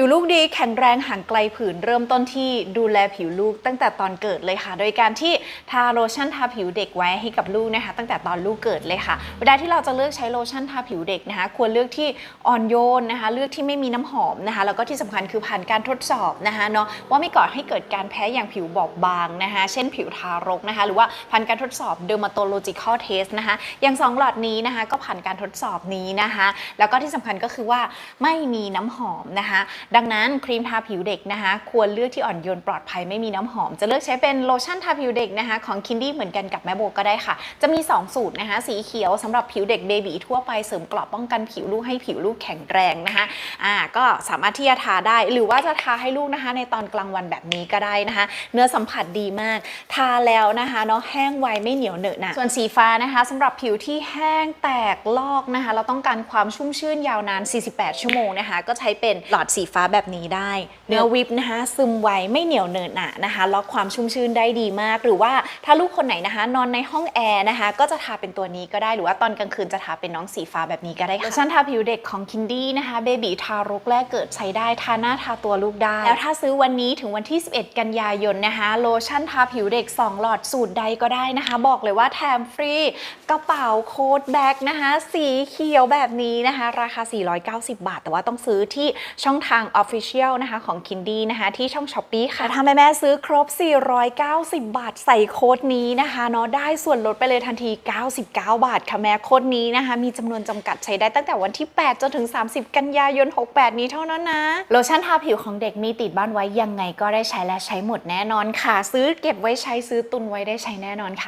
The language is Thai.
ผิวลูกดีแข็งแรงห่างไกลผื่นเริ่มต้นที่ดูแลผิวลูกตั้งแต่ตอนเกิดเลยค่ะ โดยการที่ทาโลชั่นทาผิวเด็กไว้ให้กับลูกนะคะ ตั้งแต่ตอนลูกเกิดเลยค่ะ เวลาที่เราจะเลือกใช้โลชั่นทาผิวเด็กนะคะ ควรเลือกที่อ่อนโยนนะคะ เลือกที่ไม่มีน้ำหอมนะคะ แล้วก็ที่สำคัญคือผ่านการทดสอบนะคะเนาะว่าไม่ก่อให้เกิดการแพ้อย่างผิวบอบบางนะคะ เช่นผิวทารกนะคะ หรือว่าผ่านการทดสอบ dermatological test นะคะ อย่างสองหลอดนี้นะคะ ก็ผ่านการทดสอบนี้นะคะ แล้วก็ที่สำคัญก็คือว่าไม่มีน้ำหอมนะคะดังนั้นครีมทาผิวเด็กนะคะ ควรเลือกที่อ่อนโยนปลอดภัยไม่มีน้ำหอม จะเลือกใช้เป็นโลชั่นทาผิวเด็กนะคะของคินดี้เหมือนกันกับแม่โบก็ได้ค่ะ จะมี 2 สูตรนะคะ สีเขียวสำหรับผิวเด็กเบบีทั่วไปเสริมกราะป้องกันผิวลูกให้ผิวลูกแข็งแรงนะคะอ่าก็สามารถที่จะทาได้ หรือว่าจะทาให้ลูกนะคะ ในตอนกลางวันแบบนี้ก็ได้นะคะ เนื้อสัมผัสดีมาก ทาแล้วนะคะเนาะแห้งไวไม่เหนียวเหนอะหนะส่วนสีฟ้านะคะสำหรับผิวที่แห้งแตกลอกนะคะ เราต้องการความชุ่มชื่นยาวนาน 48 ชั่วโมงนะคะ ก็ใช้เป็นหลอดสีฟ้าแบบนี้ได้ เนื้อวิปนะคะซึมไวไม่เหนียวเหนอะหนะนะคะล็อกความชุ่มชื่นได้ดีมาก หรือว่าถ้าลูกคนไหนนะคะ นอนในห้องแอร์นะคะ ก็จะทาเป็นตัวนี้ก็ได้หรือว่าตอนกลางคืนจะทาเป็นน้องสีฟ้าแบบนี้ก็ได้ค่ะโลชั่นทาผิวเด็กของคินดี้นะคะเบบีทารกแรกเกิดใช้ได้ทาหน้าทาตัวลูกได้ แล้วถ้าซื้อวันนี้ถึงวันที่ 11 กันยายนนะคะโลชั่นทาผิวเด็ก 2 หลอดสูตรใดก็ได้นะคะ บอกเลยว่าแถมฟรีกระเป๋าโค้ดแบ็กนะคะ สีเขียวแบบนี้นะคะ ราคา 490 บาท แต่ว่าต้องซื้อที่ช่องทางาง Official นะคะของ k i n d y นะคะที่ช่อง s h อ p e e ค่ะถ้าแม่แม่ ๆ ซื้อครบ 490 บาทใส่โค้ดนี้นะคะเนาะได้ส่วนลดไปเลยทันที 99 บาทค่ะแม่โค้ดนี้นะคะมีจำนวนจำกัดใช้ได้ตั้งแต่วันที่ 8 จนถึง 30 กันยายน 68 นี้เท่านั้นนะ โลชั่นทาผิวของเด็กมีติดบ้านไว้ยังไงก็ได้ใช้และใช้หมดแน่นอนค่ะ ซื้อเก็บไว้ใช้ซื้อตุนไว้ได้ใช้แน่นอนค่ะ